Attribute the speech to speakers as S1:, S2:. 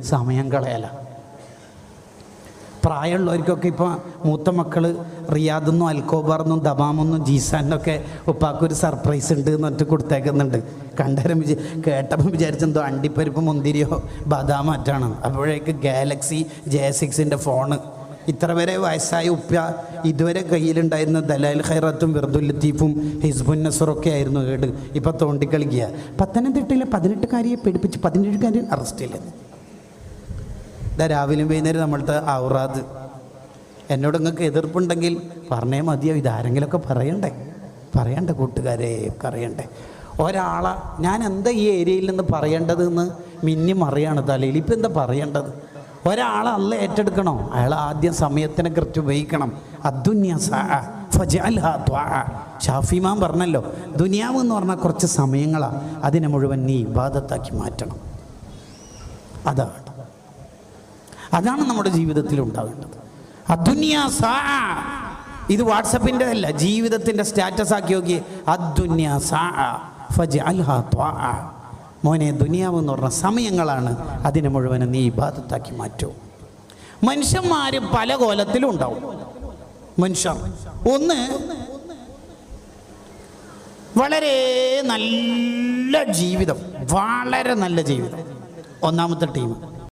S1: സമയം കളയല. പ്രായമുള്ളവർക്കൊക്കെ ഇപ്പോൾ മൂത്ത മക്കൾ റിയാദെന്നും അൽക്കോബാർന്നും ദബാമെന്നും ജീസാനൊക്കെ ഉപ്പാക്കൊരു സർപ്രൈസ് ഉണ്ട് എന്ന് പറഞ്ഞിട്ട് കൊടുത്തേക്കുന്നുണ്ട്. കണ്ടരം വിചാ കേട്ടപ്പം വിചാരിച്ചെന്തോ അണ്ടിപ്പരിപ്പ് മുന്തിരിയോ ബദാം മറ്റാണ്. അപ്പോഴേക്ക് ഗാലക്സി ജെ സിക്സിന്റെ ഫോണ്. ഇത്ര വരെ വയസ്സായ ഉപ്പ ഇതുവരെ കയ്യിലുണ്ടായിരുന്ന ദലാൽ ഖൈറത്തും വെറുതുൽ ലത്തീഫും ഹിസ്ബുൻ നസറൊക്കെ ആയിരുന്നു കേട്. ഇപ്പം തോണ്ടിക്കളിക്കുക. പത്തനംതിട്ടയിലെ പതിനെട്ടുകാരിയെ പേടിപ്പിച്ച് പതിനേഴുകാരൻ അറസ്റ്റ് ചെയ്യలేదు ഇതാ രാവിലെയും വൈകുന്നേരം നമ്മളുടെ ഔറാദ്. എന്നോട് നിങ്ങൾക്ക് എതിർപ്പുണ്ടെങ്കിൽ പറഞ്ഞേ മതിയോ? ഇതാരെങ്കിലുമൊക്കെ പറയണ്ടേ? പറയണ്ടേ കൂട്ടുകാരെ? അറിയണ്ടേ? ഒരാളെ ഞാൻ എന്താ ഈ ഏരിയയിൽ നിന്ന് പറയേണ്ടതെന്ന് മിന്നി മറിയാണ് തലയിൽ. ഇപ്പം എന്താ പറയേണ്ടത്? ഒരാളെ അല്ല ഏറ്റെടുക്കണോ? അയാൾ ആദ്യം സമയത്തിനെ കുറിച്ച് ഉപയോഗിക്കണം. അദ്ദുന്യ ഷാഫിമാൻ പറഞ്ഞല്ലോ ദുനിയാവ് എന്ന് പറഞ്ഞാൽ കുറച്ച് സമയങ്ങളാണ് അതിനെ മുഴുവൻ നീ ഇബാദത്താക്കി മാറ്റണം. അതാണ്. അതാണ് നമ്മുടെ ജീവിതത്തിൽ ഉണ്ടാകേണ്ടത് അദ്ദുനിയ സാ ഇത് വാട്സപ്പിന്റെ അല്ല ജീവിതത്തിന്റെ സ്റ്റാറ്റസ് ആക്കി നോക്കി അദ്ദുന്യ സാ ത്വാഅ. മോനെ ദുനിയാവ് എന്ന് പറഞ്ഞ സമയങ്ങളാണ് അതിനെ മുഴുവനും നീ ഇബാദത്താക്കി മാറ്റൂ. മനുഷ്യന്മാർ പല കോലത്തിലും ഉണ്ടാവും. മനുഷ്യർ. ഒന്ന് വളരെ നല്ല ജീവിതം. വളരെ നല്ല ജീവിതം. ഒന്നാമത്തെ ടീം.